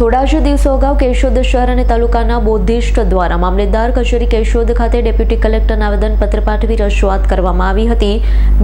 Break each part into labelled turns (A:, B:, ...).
A: થોડા જ દિવસો અગાઉ કેશોદ શહેર અને તાલુકાના બોધિષ્ઠ દ્વારા મામલેદાર કચેરી કેશોદ ખાતે ડેપ્યુટી કલેક્ટરને આવેદનપત્ર પાઠવી રજૂઆત કરવામાં આવી હતી.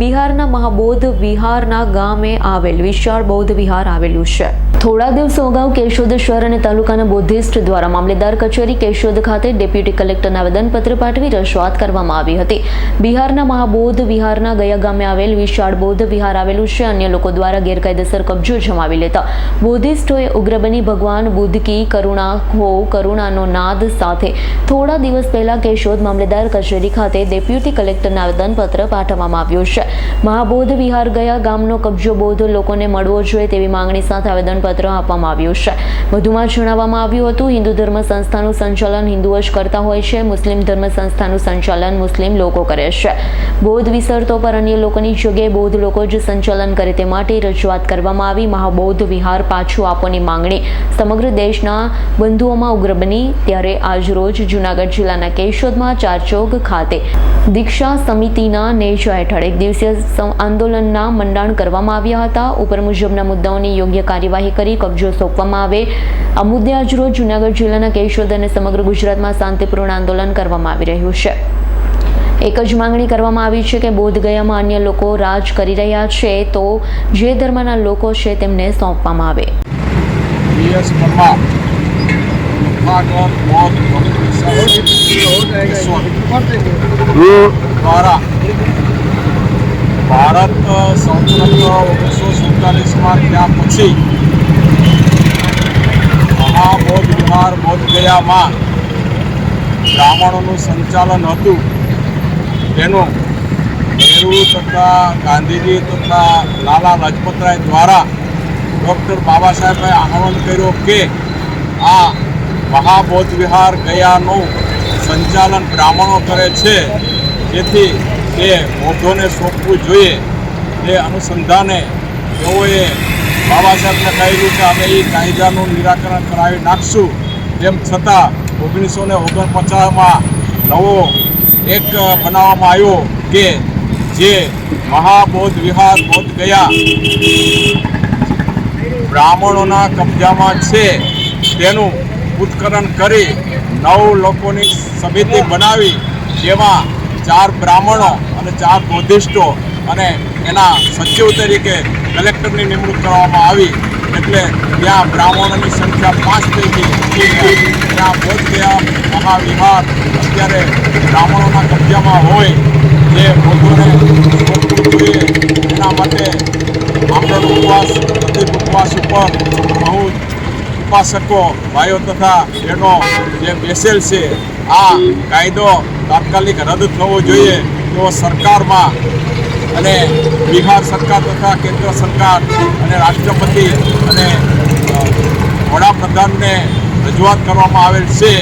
A: બિહારના મહાબોધ વિહારના ગામે આવેલ વિશાળ બૌદ્ધ વિહાર આવેલું છે. થોડા દિવસો અગાઉ કેશોદ શહેર અને તાલુકાના બૌદ્ધિસ્ટ દ્વારા મામલેદાર કચેરી કેશોદ ખાતે ડેપ્યુટી કલેક્ટરને આવેદનપત્ર પાઠવી રજૂઆત કરવામાં આવી હતી. બિહારના મહાબોધ વિહારના ગયા ગામે આવેલ વિશાળ બૌદ્ધ વિહાર આવેલું છે. અન્ય લોકો દ્વારા ગેરકાયદેસર કબજો જમાવી લેતા બોધિસ્ટોએ ઉગ્ર બની ભગવાન બુદ્ધ કી કરુણા હો, કરુણાનો નાદ સાથે. થોડા દિવસ પહેલા કેશોદ મામલેદાર કચેરી ખાતે ડેપ્યુટી કલેક્ટરને આવેદનપત્ર પાઠવવામાં આવ્યું છે. મહાબોધ વિહાર ગયા ગામનો કબજો બોધ લોકોને મળવો જોઈએ તેવી માંગણી સાથે આવેદનપત્ર આપવામાં આવ્યું છે. વધુમાં જણાવવામાં આવ્યું હતું, હિન્દુ ધર્મ સંસ્થાનું સંચાલન હિન્દુઓ જ કરતા હોય છે, મુસ્લિમ ધર્મ સંસ્થાનું સંચાલન મુસ્લિમ લોકો કરે છે. બૌદ્ધ વિસરતો પર અન્ય લોકોની જગ્યાએ બૌદ્ધ લોકો જ સંચાલન કરે તે માટે રજૂઆત કરવામાં આવી. મહાબોધ વિહાર પાછું આપવાની માંગણી સમગ્ર દેશના બંધુઓમાં ઉગ્ર બની ત્યારે આજરોજ જૂનાગઢ જિલ્લાના કેશોદમાં ચારચોક ખાતે દીક્ષા સમિતિના નેજા હેઠળ એક દિવસીય આંદોલનના મંડાણ કરવામાં આવ્યા હતા. ઉપર મુજબના મુદ્દાઓની યોગ્ય કાર્યવાહી કરી કબજો સોંપવામાં આવે. આ મુદ્દે આજરોજ જૂનાગઢ જિલ્લાના કેશોદ અને સમગ્ર ગુજરાતમાં શાંતિપૂર્ણ આંદોલન કરવામાં આવી રહ્યું છે. એક જ માંગણી કરવામાં આવી છે કે બોધગયામાં અન્ય લોકો રાજ કરી રહ્યા છે તો જે ધર્મના લોકો છે તેમને સોંપવામાં આવે.
B: વીએસ પરમાર મહાગર મોત દ્વારા ભારત સ્વતંત્ર ઓગણીસો સુડતાલીસમાં ત્યાં પછી મહાબોધ વિહાર બોધ ગયામાં બ્રાહ્મણોનું સંચાલન હતું. તેનું નેહરુ તથા ગાંધીજી તથા લાલા લાજપતરાય દ્વારા ડૉક્ટર બાબા સાહેબે આહવાન કર્યો કે આ મહાબોધ વિહાર ગયાનું સંચાલન બ્રાહ્મણો કરે છે. જેથી તે બૌદ્ધોને સોંપવું જોઈએ. તે અનુસંધાને તેઓએ બાબા સાહેબને કહ્યું કે અમે એ કાયદાનું નિરાકરણ કરાવી નાખશું. તેમ છતાં ઓગણીસો ને ઓગણપચાસમાં નવો એક બનાવવામાં આવ્યો કે જે મહાબોધ વિહાર બોધ ગયા. બ્રાહ્મણોના કબજામાં છે. તેનું ઉત્કરણ કરી નવ લોકોની સમિતિ બનાવી, જેમાં ચાર બ્રાહ્મણો અને ચાર બૌદ્ધિસ્ટો અને એના સચિવ તરીકે કલેક્ટરની નિમણૂક કરવામાં આવી. એટલે ત્યાં બ્રાહ્મણોની સંખ્યા પાંચ થઈ ગઈ. ત્યાં બોધ ગયા મહાવિહાર અત્યારે બ્રાહ્મણોના કબજામાં હોય. જે બૌદ્ધોને સોંપવું જોઈએ એના માટે આપણો ઉપવાસ પ્રતિક ઉપવાસ ઉપર બહુ ઉપાસકો ભાઈઓ તથા બહેનો જે બેસેલ છે, આ કાયદો તાત્કાલિક રદ થવો જોઈએ તો સરકારમાં અને બિહાર સરકાર તથા કેન્દ્ર સરકાર અને રાષ્ટ્રપતિ અને વડાપ્રધાનને રજૂઆત કરવામાં આવેલ છે,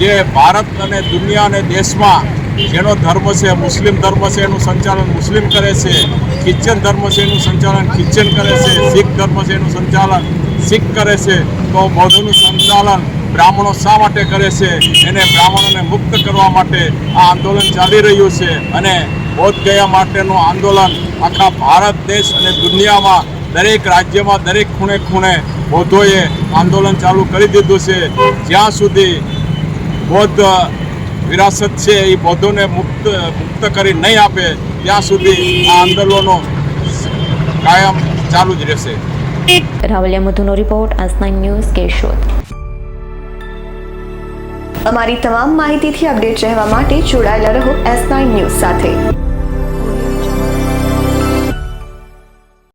B: જે ભારત અને દુનિયા અને દેશમાં જેનો ધર્મ છે, મુસ્લિમ ધર્મ છે, એનું સંચાલન મુસ્લિમ કરે છે, ખ્રિશ્ચન ધર્મ છે, એનું સંચાલન ખ્રિશ્ચન કરે છે, શીખ ધર્મ છે, એનું સંચાલન શીખ કરે છે. તો બૌદ્ધનું સંચાલન બ્રાહ્મણો શા માટે કરે છે? એને બ્રાહ્મણોને મુક્ત કરવા માટે આ આંદોલન ચાલી રહ્યું છે અને બોધ ગયા માટેનું આંદોલન આખા ભારત દેશ અને દુનિયામાં દરેક રાજ્યમાં દરેક ખૂણે ખૂણે બૌદ્ધોએ આંદોલન ચાલુ કરી દીધું છે. જ્યાં સુધી બૌદ્ધ વિરાસત છે, એ બૌદ્ધોને મુક્ત મુક્ત કરી નહીં આપે, ત્યાં સુધી આ આંદોલનો કાયમ ચાલુ જ રહેશે.
A: રાવલિયા મધુનો રિપોર્ટ આજ નાઇન ન્યૂઝ, કેશોદ.
C: અમારી તમામ માહિતીથી અપડેટ રહેવા માટે જોડાયેલા રહો એસ નાઇન ન્યૂઝ સાથે.